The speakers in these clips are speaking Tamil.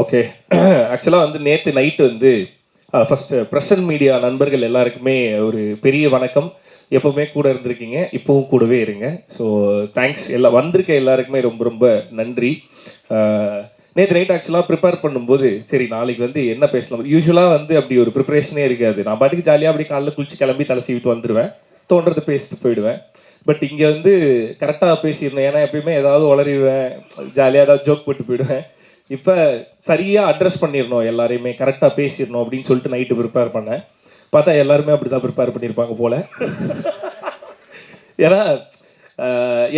ஓகே ஆக்சுவலாக வந்து நேற்று நைட்டு வந்து ஃபஸ்ட்டு ப்ரெசன்ட் மீடியா நண்பர்கள் எல்லாருக்குமே ஒரு பெரிய வணக்கம். எப்போவுமே கூட இருந்திருக்கீங்க இப்போவும் கூடவே இருங்க. ஸோ தேங்க்ஸ் எல்லாம் வந்திருக்க எல்லாருக்குமே ரொம்ப ரொம்ப நன்றி. நேற்று நைட் ஆக்சுவலாக ப்ரிப்பேர் பண்ணும்போது சரி நாளைக்கு வந்து என்ன பேசலாம்? யூஸ்வலாக வந்து அப்படி ஒரு ப்ரிப்பரேஷனே இருக்காது. நான் பாட்டுக்கு ஜாலியாக அப்படி காலைல குளிச்சு கிளம்பி தலை சீவிட்டு வந்துடுவேன் தோன்றதை பேசிட்டு போயிடுவேன். பட் இங்கே வந்து கரெக்டாக பேசியிருந்தேன் ஏன்னா எப்பயுமே ஏதாவது உளறிடுவேன். ஜாலியாக ஏதாவது ஜோக் போட்டு போயிடுவேன். இப்போ சரியாக அட்ரஸ் பண்ணிடணும் எல்லாரையுமே கரெக்டாக பேசிடணும் அப்படின்னு சொல்லிட்டு நைட்டு ப்ரிப்பேர் பண்ணேன். பார்த்தா எல்லாருமே அப்படி தான் ப்ரிப்பேர் பண்ணியிருப்பாங்க போல. ஏன்னா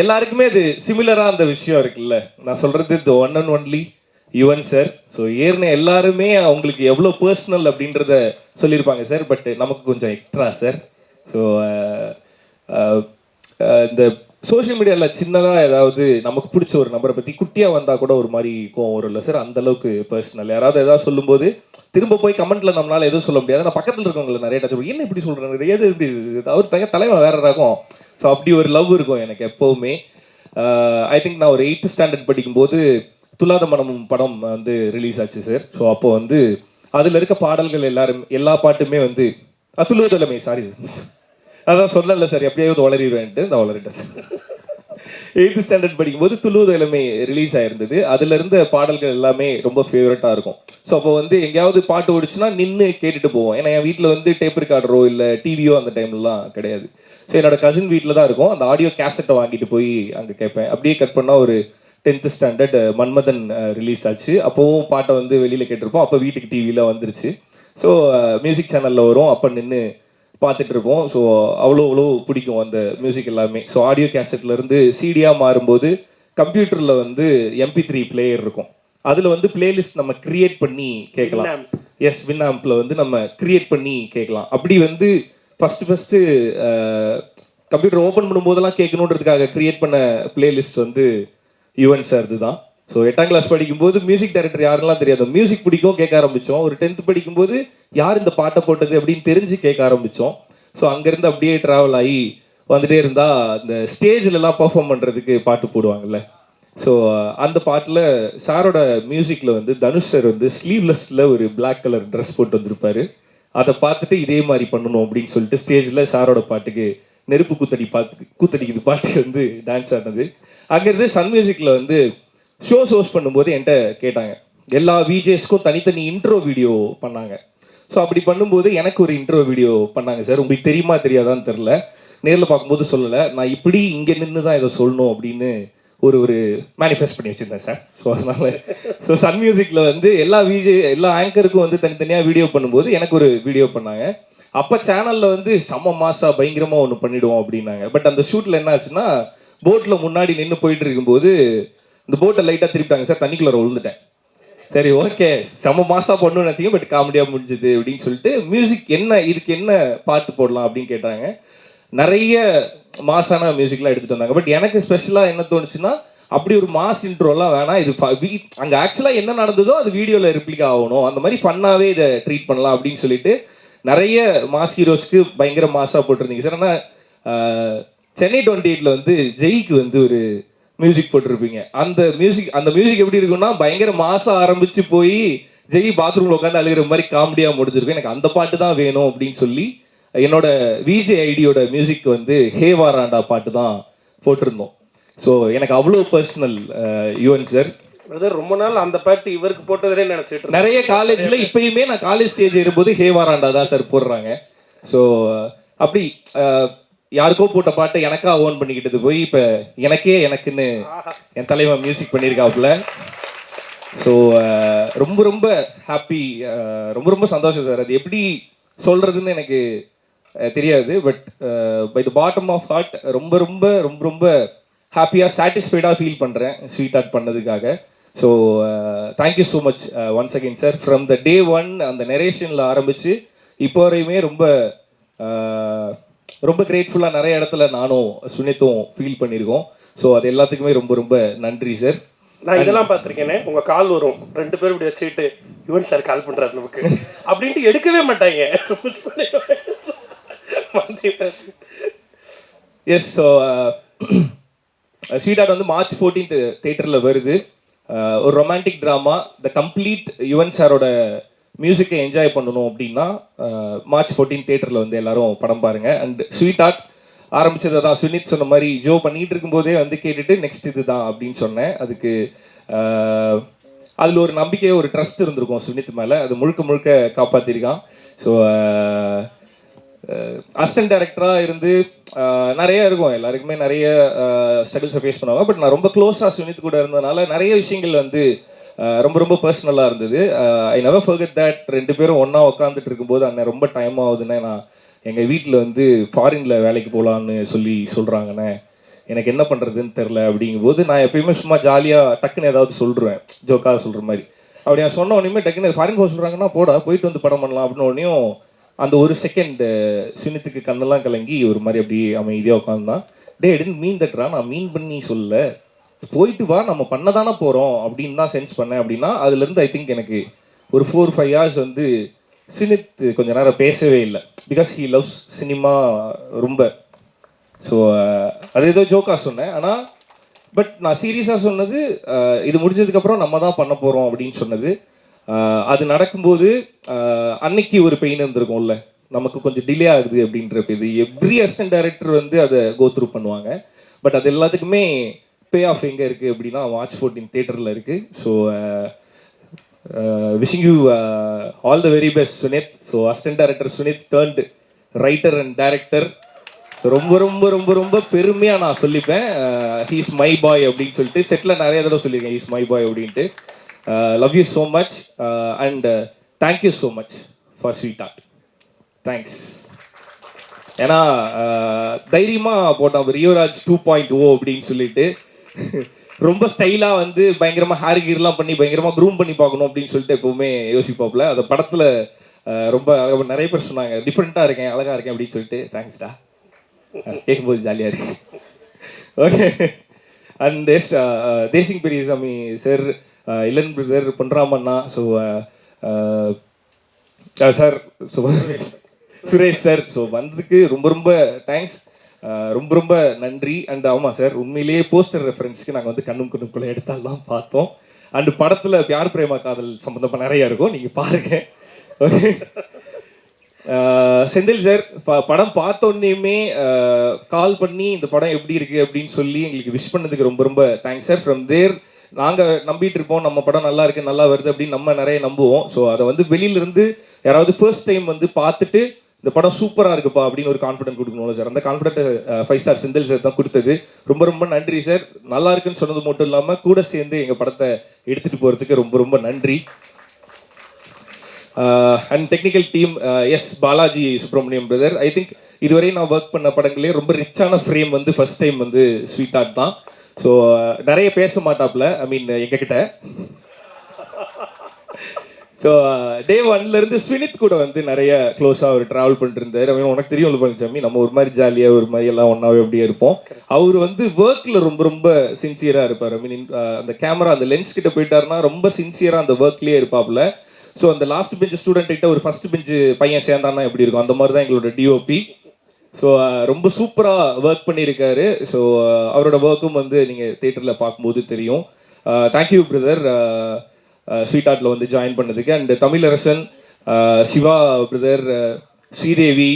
எல்லாருக்குமே இது சிமிலராக அந்த விஷயம் இருக்குல்ல. நான் சொல்கிறது the one and only Yuvan sir so ஏறின எல்லாருமே அவங்களுக்கு எவ்வளோ பர்சனல் அப்படின்றத சொல்லியிருப்பாங்க சார் பட் நமக்கு கொஞ்சம் எக்ஸ்ட்ரா சார் ஸோ இந்த சோஷியல் மீடியாவில் சின்னதாக ஏதாவது நமக்கு பிடிச்ச ஒரு நபரை பற்றி குட்டியாக வந்தால் கூட ஒரு மாதிரி கோவம் வரும்ல சார்? அந்த அளவுக்கு பர்சனல் யாராவது ஏதாவது சொல்லும்போது திரும்ப போய் கமெண்ட்டில் நம்மளால் எதுவும் சொல்ல முடியாது. நான் பக்கத்தில் இருக்கவங்களை நிறைய டச் என்ன இப்படி சொல்கிறாங்க எது இப்படி அவர் தங்க தலைவன் வேற ரகம். ஸோ அப்படி ஒரு லவ் இருக்கும் எனக்கு எப்போவுமே. ஐ uh, திங்க் நான் ஒரு எயித்து ஸ்டாண்டர்ட் படிக்கும்போது துலாத மனமும் படம் வந்து ரிலீஸ் ஆச்சு சார். ஸோ அப்போ வந்து அதில் இருக்க பாடல்கள் எல்லாரும் எல்லா பாட்டுமே வந்து அத்துலுவதலமை சாரி அதான் சொல்லல சார் எப்படியாவது வளரிடுவேன்ட்டு. நான் வளரிட்டேன் சார். எயித்து ஸ்டாண்டர்ட் படிக்கும்போது துளுவது எல்லாமே ரிலீஸ் ஆயிருந்தது. அதுல இருந்த பாடல்கள் எல்லாமே ரொம்ப ஃபேவரட்டா இருக்கும். ஸோ அப்போ வந்து எங்கேயாவது பாட்டு ஓடிச்சுன்னா நின்று கேட்டுட்டு போவோம். ஏன்னா என் வீட்டில் வந்து டேப் ரெக்கார்டரோ இல்லை டிவியோ அந்த டைம்லலாம் கிடையாது. ஸோ என்னோட கசின் வீட்டில் தான் இருக்கும். அந்த ஆடியோ கேசட்டை வாங்கிட்டு போய் அங்கே கேட்பேன். அப்படியே கட் பண்ணால் ஒரு டென்த்து ஸ்டாண்டர்ட் மன்மதன் ரிலீஸ் ஆச்சு. அப்போவும் பாட்டை வந்து வெளியில் கேட்டிருப்போம். அப்போ வீட்டுக்கு டிவியில் வந்துருச்சு. ஸோ மியூசிக் சேனலில் வரும். அப்போ நின்று பார்த்துட்டு இருப்போம் ஸோ அவ்வளோ அவ்வளோ பிடிக்கும் அந்த மியூசிக் எல்லாமே. ஸோ ஆடியோ கேசட்லேருந்து சிடியாக மாறும்போது கம்ப்யூட்டரில் வந்து எம்பி த்ரீ பிளேயர் இருக்கும். அதில் வந்து பிளேலிஸ்ட் நம்ம கிரியேட் பண்ணி கேட்கலாம். எஸ் வின்னாம்பில் வந்து நம்ம கிரியேட் பண்ணி கேட்கலாம். அப்படி வந்து ஃபஸ்ட்டு ஃபஸ்ட்டு கம்ப்யூட்டர் ஓப்பன் பண்ணும்போதெல்லாம் கேட்கணுன்றதுக்காக கிரியேட் பண்ண பிளேலிஸ்ட் வந்து யுவன் சார் இதுதான் ஸோ எட்டாம் கிளாஸ் படிக்கும்போது மியூசிக் டைரக்டர் யாருலாம் தெரியாது. மியூசிக் பிடிக்கும் கேட்க ஆரம்பித்தோம் ஒரு டென்த் படிக்கும்போது யார் இந்த பாட்டை போட்டது அப்படின்னு தெரிஞ்சு கேட்க ஆரம்பித்தோம் ஸோ அங்கேருந்து அப்படியே ட்ராவல் ஆகி வந்துட்டே இருந்தால் இந்த ஸ்டேஜ்லலாம் பர்ஃபார்ம் பண்ணுறதுக்கு பாட்டு போடுவாங்கல்ல. ஸோ அந்த பாட்டில் சாரோட மியூசிக்கில் வந்து தனுஷ் சார் வந்து ஸ்லீவ்லெஸ்ஸில் ஒரு பிளாக் கலர் ட்ரெஸ் போட்டு வந்திருப்பாரு. அதை பார்த்துட்டு இதே மாதிரி பண்ணணும் அப்படின்னு சொல்லிட்டு ஸ்டேஜில் சாரோட பாட்டுக்கு நெருப்பு கூத்தடி பாட்டு கூத்தடிக்குது பாட்டு வந்து டான்ஸ் ஆடினது. அங்கேருந்து சன் மியூசிக்கில் வந்து ஷோஸ் ஹோஸ்ட் பண்ணும்போது என்கிட்ட கேட்டாங்க. எல்லா விஜேஸ்க்கும் தனித்தனி இன்ட்ரோ வீடியோ பண்ணாங்க. ஸோ அப்படி பண்ணும்போது எனக்கு ஒரு இன்ட்ரோ வீடியோ பண்ணாங்க சார் உங்களுக்கு தெரியுமா தெரியாதான்னு தெரில நேரில் பார்க்கும்போது சொல்லலை. நான் இப்படி இங்கே நின்று தான் இதை சொல்லணும் அப்படின்னு ஒரு ஒரு மேனிஃபெஸ்ட் பண்ணி வச்சுருந்தேன் சார் ஸோ அதனால் ஸோ சன் மியூசிக்கில் வந்து எல்லா விஜே எல்லா ஆங்கருக்கும் வந்து தனித்தனியாக வீடியோ பண்ணும்போது எனக்கு ஒரு வீடியோ பண்ணாங்க. அப்போ சேனலில் வந்து செம்ம மாசா பயங்கரமாக ஒன்று பண்ணிவிடுவோம் அப்படின்னாங்க. பட் அந்த ஷூட்டில் என்ன ஆச்சுன்னா போட்டில் முன்னாடி நின்று போயிட்டு இருக்கும்போது இந்த போட்டை லைட்டாக திருப்பிட்டாங்க. சார் தண்ணிக்குள்ளே விழுந்துட்டேன் சரி ஓகே செம மாசா பண்ணணும்னு நினச்சிங்க பட் காமெடியாக முடிஞ்சுது அப்படின்னு சொல்லிட்டு மியூசிக் என்ன இதுக்கு என்ன பாட்டு போடலாம் அப்படின்னு கேட்டாங்க. நிறைய மாசான மியூசிக்லாம் எடுத்துட்டு வந்தாங்க. பட் எனக்கு ஸ்பெஷலாக என்ன தோணுச்சுன்னா அப்படி ஒரு மாஸ் இன்ட்ரோலாம் வேணாம். இது ஃப- வீ- ஆக்சுவலாக என்ன நடந்ததோ அது வீடியோவில் ரிப்ளிக் ஆகணும். அந்த மாதிரி ஃபன்னாகவே இதை ட்ரீட் பண்ணலாம் அப்படின்னு சொல்லிட்டு நிறைய மாஸ் ஹீரோஸ்க்கு பயங்கர மாஸாக போட்டிருந்தீங்க. சார் ஆனால் சென்னை டுவெண்ட்டி எயிட்டில் வந்து ஜெய்க்கு வந்து ஒரு மியூசிக் போட்டிருப்பீங்க. அந்த மியூசிக் அந்த மியூசிக் எப்படி இருக்கும்னா பயங்கர மாசம் ஆரம்பிச்சு போய் ஜெய் பாத்ரூம்ல உட்காந்து அழுகிற மாதிரி காமெடியா முடிஞ்சிருக்கும். எனக்கு அந்த பாட்டு தான் வேணும் அப்படின்னு சொல்லி என்னோட விஜே ஐடியோட மியூசிக் வந்து ஹே வாராண்டா பாட்டு தான் போட்டிருந்தோம். ஸோ எனக்கு அவ்வளோ பர்சனல் யுவன் சார் பிரதர் ரொம்ப நாள் அந்த பாட்டு இவருக்கு போட்டதே நினைச்சிட்டு நிறைய காலேஜ்ல இப்பயுமே நான் காலேஜ் ஸ்டேஜ் ஏறும்போது ஹே வாராண்டா தான் சார் போடுறாங்க. ஸோ அப்படி யாருக்கோ போட்ட பாட்டை எனக்கா ஓன் பண்ணிக்கிட்டது போய் இப்போ எனக்கே எனக்குன்னு என் தலைவன் மியூசிக் பண்ணியிருக்காப்புல ஸோ ரொம்ப ரொம்ப ஹாப்பி ரொம்ப ரொம்ப சந்தோஷம் சார் அது எப்படி சொல்றதுன்னு எனக்கு தெரியாது. But by the bottom of heart ரொம்ப ரொம்ப ரொம்ப ரொம்ப ஹாப்பியாக சாட்டிஸ்ஃபைடாக ஃபீல் பண்ணுறேன் ஸ்வீட் ஆர்ட் பண்ணதுக்காக. So thank you so much once again sir from the day one அந்த நெரேஷனில் ஆரம்பித்து இப்போ வரையுமே ரொம்ப ரொம்ப கிரேட்ஃபுல்லாக நிறைய இடத்துல நானும் சுனித்தும் ஃபீல் பண்ணியிருக்கோம். ஸோ அது எல்லாத்துக்குமே ரொம்ப ரொம்ப நன்றி சார் நான் இதெல்லாம் பார்த்திருக்கேனே உங்க கால் வரும். ரெண்டு பேரும் இப்படி வச்சுக்கிட்டு யுவன் சார் கால் பண்றாரு நமக்கு. அப்படின்ட்டு எடுக்கவே மாட்டாங்க. எஸ் ஸோ ஸ்வீட் ஆர்ட் வந்து மார்ச் ஃபோர்டீன்த் தேட்டரில் வருது. அஹ், ஒரு romantic drama the complete Yuvan சாரோட மியூசிக்கை என்ஜாய் பண்ணணும் அப்படின்னா மார்ச் ஃபோர்டீன் தேட்டரில் வந்து எல்லாரும் படம் பாருங்க. அண்ட் ஸ்வீட் ஆர்ட் ஆரம்பிச்சதை தான் சுனித் சொன்ன மாதிரி ஜோ பண்ணிட்டு இருக்கும்போதே வந்து கேட்டுட்டு நெக்ஸ்ட் இதுதான் அப்படின்னு சொன்னேன். அதுக்கு அதில் ஒரு நம்பிக்கை ஒரு ட்ரஸ்ட் இருந்திருக்கும் சுனித் மேலே. அது முழுக்க முழுக்க காப்பாற்றிருக்கான் ஸோ அசிஸ்டன்ட் டேரக்டராக இருந்து நிறைய இருக்கும். எல்லாருக்குமே நிறைய ஸ்ட்ரகிள்ஸை ஃபேஸ் பண்ணுவாங்க. பட் நான் ரொம்ப க்ளோஸாக சுனித் கூட இருந்ததுனால நிறைய விஷயங்கள் வந்து ரொம்ப ரொம்ப பர்சனலாக இருந்தது. ஐ நெவர் ஃபர்கட் தட் ரெண்டு பேரும் ஒன்றா உட்காந்துட்டு இருக்கும்போது அண்ணன் ரொம்ப டைம் ஆகுதுன்னு நான் எங்கள் வீட்டில் வந்து ஃபாரினில் வேலைக்கு போகலான்னு சொல்லி சொல்கிறாங்கண்ணே எனக்கு என்ன பண்ணுறதுன்னு தெரில அப்படிங்கும்போது நான் எப்பயுமே சும்மா ஜாலியாக டக்குன்னு ஏதாவது சொல்லிடுவேன் ஜோக்காக சொல்கிற மாதிரி. அப்படி நான் சொன்ன உடனே டக்குன்னு ஃபாரின் போக சொல்கிறாங்கன்னா போடா போயிட்டு வந்து படம் பண்ணலாம். அப்படின்னு உடனேயும் அந்த ஒரு செகண்ட் சின்னத்துக்கு கண்ணெல்லாம் கலங்கி ஒரு மாதிரி அப்படியே அமைதியாக உட்காந்தான் டே டென்ட் மீன் தட்டுறா நான் மீன் பண்ணி சொல்ல போயிட்டு வா நம்ம பண்ண தானே போகிறோம் அப்படின்னு தான் சென்ஸ் பண்ணேன். அப்படின்னா அதுலேருந்து ஐ திங்க் எனக்கு ஒரு ஃபோர் ஃபைவ் ஹவர்ஸ் வந்து சினித் கொஞ்ச நேரம் பேசவே இல்லை. பிகாஸ் ஹீ லவ்ஸ் சினிமா ரொம்ப. ஸோ அது ஏதோ ஜோக்காக சொன்னேன். ஆனால் பட் நான் சீரியஸாக சொன்னது இது முடிஞ்சதுக்கப்புறம் நம்ம தான் பண்ண போகிறோம் அப்படின்னு சொன்னது. அது நடக்கும்போது அன்னைக்கு ஒரு பெயின் இருந்திருக்கும்ல. நமக்கு கொஞ்சம் டிலே ஆகுது அப்படின்ற இது எவ்ரி அசிஸ்டன்ட் டைரக்டர் வந்து அதை கோத்ரூ பண்ணுவாங்க. பட் அது எல்லாத்துக்குமே பே ஆஃப் எங்கே இருக்குது அப்படின்னா மார்ச் ஃபோர்டீன் தேட்டரில் இருக்குது so wishing you all the very best Sunith so assistant director Sunith turned writer and director ரொம்ப ரொம்ப ரொம்ப ரொம்ப பெருமையாக நான் சொல்லிப்பேன். ஹீஸ் மை பாய் அப்படின்னு சொல்லிட்டு செட்டில் நிறைய தடவை சொல்லியிருக்கேன் ஹீஸ் மை பாய் அப்படின்ட்டு. Love you so much and thank you so much for Sweetheart thanks ஏன்னா uh, தைரியமாக போட்டான் ரியோராஜ் டூ பாயிண்ட் ஓ அப்படின்னு சொல்லிட்டு ரொம்ப ஸ்டைலாக வந்து பயங்கரமாக ஹேர் கீர்லாம் பண்ணி பயங்கரமாக க்ரூம் பண்ணி பார்க்கணும் அப்படின்னு சொல்லிட்டு எப்பவுமே யோசிப்பாப்ல. அந்த படத்தில் ரொம்ப நிறைய பேர் சொன்னாங்க டிஃப்ரெண்ட்டாக இருக்கேன் அழகாக இருக்கேன் அப்படின்னு சொல்லிட்டு. தேங்க்ஸ்டா கேட்கும்போது ஜாலியாக இருக்கு. Okay and Desh Desingh Periyasamy sir Ilan brother பொன்ராமண்ணா. So sir Suresh sir so வந்ததுக்கு ரொம்ப ரொம்ப தேங்க்ஸ் ரொம்ப ரொம்ப நன்றி. அண்ட் ஆமாம் சார் உண்மையிலேயே போஸ்டர் ரெஃபரன்ஸ்க்கு நாங்கள் வந்து கண்ணும் கண்ணுக்குள்ளே எடுத்தாலாம் பார்த்தோம். அண்ட் படத்தில் பியார் பிரேமா காதல் சம்மந்தமாக நிறைய இருக்கும். நீங்கள் பாருங்க. செந்தில் சார் ப- படம் பார்த்தோன்னே கால் பண்ணி இந்த படம் எப்படி இருக்கு அப்படின்னு சொல்லி எங்களுக்கு விஷ் பண்ணதுக்கு ரொம்ப ரொம்ப தேங்க்ஸ் சார் ஃப்ரம் தேர் நாங்கள் நம்பிட்டு இருப்போம். நம்ம படம் நல்லா இருக்கு நல்லா வருது அப்படின்னு நம்ம நிறைய நம்புவோம். ஸோ அதை வந்து வெளியில இருந்து யாராவது ஃபர்ஸ்ட் டைம் வந்து பார்த்துட்டு இந்த படம் சூப்பராக இருக்குப்பா அப்படின்னு ஒரு கான்ஃபிடென்ட் கொடுக்கணும் சார். அந்த confident five star Senthil sir தான் கொடுத்தது. ரொம்ப ரொம்ப நன்றி சார். நல்லா இருக்குன்னு சொன்னது மட்டும் இல்லாமல் கூட சேர்ந்து எங்கள் படத்தை எடுத்துகிட்டு போகிறதுக்கு ரொம்ப ரொம்ப நன்றி. And technical team S Balaji Subramaniam brother I think இதுவரை நான் ஒர்க் பண்ண படங்களே ரொம்ப ரிச்சான ஃப்ரேம் வந்து ஃபர்ஸ்ட் டைம் வந்து ஸ்வீட் ஆர்ட் தான். ஸோ நிறைய பேச மாட்டாப்ல ஐ மீன் எங்ககிட்ட. ஸோ டே ஒன்ல இருந்து ஸ்வினித் கூட வந்து நிறைய க்ளோஸாக அவர் ட்ராவல் பண்ணிட்டு இருந்தார் அவன் உனக்கு தெரியும் பழனிசாமி நம்ம ஒரு மாதிரி ஜாலியாக ஒரு மாதிரி எல்லாம் ஒன்றாவே அப்படியே இருப்போம். அவர் வந்து ஒர்க்கில் ரொம்ப ரொம்ப சின்சியராக இருப்பார். ஐ மீன் அந்த கேமரா அந்த லென்ஸ் கிட்ட போயிட்டாருன்னா ரொம்ப சின்சியராக அந்த ஒர்க்லேயே இருப்பாப்ல. ஸோ அந்த லாஸ்ட் பெஞ்ச் ஸ்டூடெண்ட் கிட்ட ஒரு ஃபர்ஸ்ட் பெஞ்சு பையன் சேர்ந்தான்னா எப்படி இருக்கும்? அந்த மாதிரி தான் எங்களோட டிஓபி ஸோ ரொம்ப சூப்பராக ஒர்க் பண்ணியிருக்காரு. ஸோ அவரோட ஒர்க்கும் வந்து நீங்கள் தேட்டரில் பார்க்கும்போது தெரியும். தேங்க்யூ பிரதர் Uh, ஸ்வீட் ஆர்ட்டில் வந்து ஜாயின் பண்ணதுக்கு. And Tamilarasan Siva brother Sridevi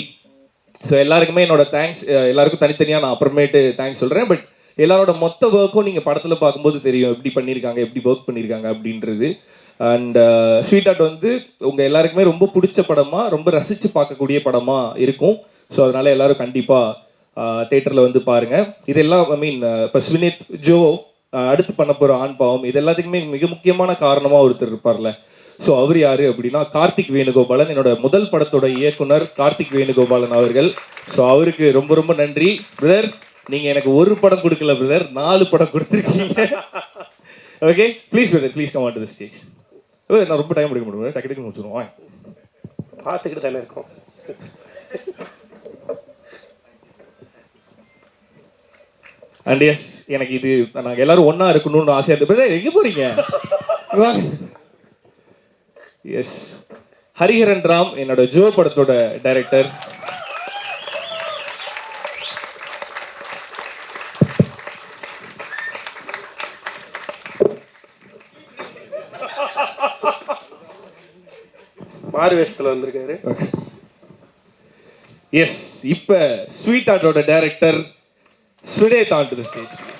so எல்லாருக்குமே என்னோட தேங்க்ஸ் uh, எல்லாருக்கும் தனித்தனியாக நான் அப்புறமேட்டு தேங்க்ஸ் சொல்கிறேன் பட் எல்லாரோட மொத்த ஒர்க்கும் நீங்கள் படத்தில் பார்க்கும்போது தெரியும். எப்படி பண்ணியிருக்காங்க எப்படி ஒர்க் பண்ணியிருக்காங்க அப்படின்றது. அண்ட் ஸ்வீட் ஆர்ட் வந்து உங்கள் எல்லாருக்குமே ரொம்ப பிடிச்ச படமாக ரொம்ப ரசித்து பார்க்கக்கூடிய படமாக இருக்கும். ஸோ அதனால் எல்லோரும் கண்டிப்பாக தேட்டரில் uh, வந்து பாருங்கள் இதெல்லாம் ஐ மீன் இப்போ ஸ்வினித் ஜோ அடுத்து பண்ண போகிற ஆண் பாவம் இது எல்லாத்துக்குமே மிக முக்கியமான காரணமாக ஒருத்தர் இருப்பார்ல. ஸோ அவர் யாரு அப்படின்னா கார்த்திக் வேணுகோபாலன் என்னோட முதல் படத்தோட இயக்குனர் கார்த்திக் வேணுகோபாலன் அவர்கள். ஸோ அவருக்கு ரொம்ப ரொம்ப நன்றி. பிரதர் நீங்க எனக்கு ஒரு படம் கொடுக்கல பிரதர் நாலு படம் கொடுத்துருக்கீங்க. Okay please brother please come to the stage நான் ரொம்ப டைம் எடுக்க முடியும் டக்கு டக்கு முடிச்சிருவோம் பார்த்துக்கிட்டு தானே இருக்கோம். அண்ட் எஸ் எனக்கு இது நாங்கள் எல்லாரும் ஒன்றா இருக்கணும்னு ஆசையாக இருந்தது எங்கே போகிறீங்க எஸ் ஹரிஹரன் ராம் என்னோட ஜோ படத்தோட டைரக்டர் மாறு வேஷத்தில் வந்திருக்காரு. எஸ் இப்போ ஸ்வீட் ஆட்டோட டைரக்டர் சுடேத் onto the stage, stage.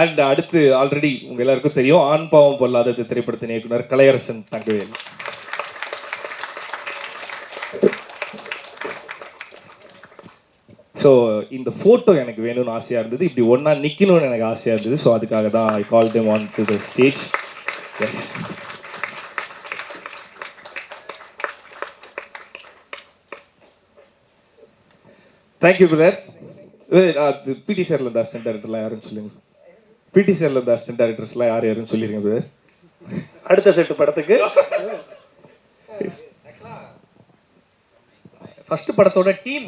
And அடுத்து ஆல்ரெடி உங்க எல்லாருக்கும் தெரியும் ஆண் பாவம் பொல்லாதது திரைப்படத்தின் இயக்குனர் கலையரசன் தங்கவேல். ஸோ இந்த ஃபோட்டோ எனக்கு வேணும்னு ஆசையாக இருந்தது. இப்படி ஒன்றா நிற்கணும்னு எனக்கு ஆசையாக இருந்தது. ஸோ அதுக்காக தான் I call them on to the stage yes thank you brother அது பிடி சார்ல இருந்த அசிஸ்டன்ட் டேரக்டர்லாம் யாருன்னு சொல்லுங்க. பிடி சார்ல இருந்த அசிஸ்டன்ட் டேரக்டர்ஸ்லாம் யார் யாருன்னு சொல்லிருங்க பிரதர் அடுத்த செட்டு படத்துக்கு. ஃபர்ஸ்ட் படத்தோட டீம்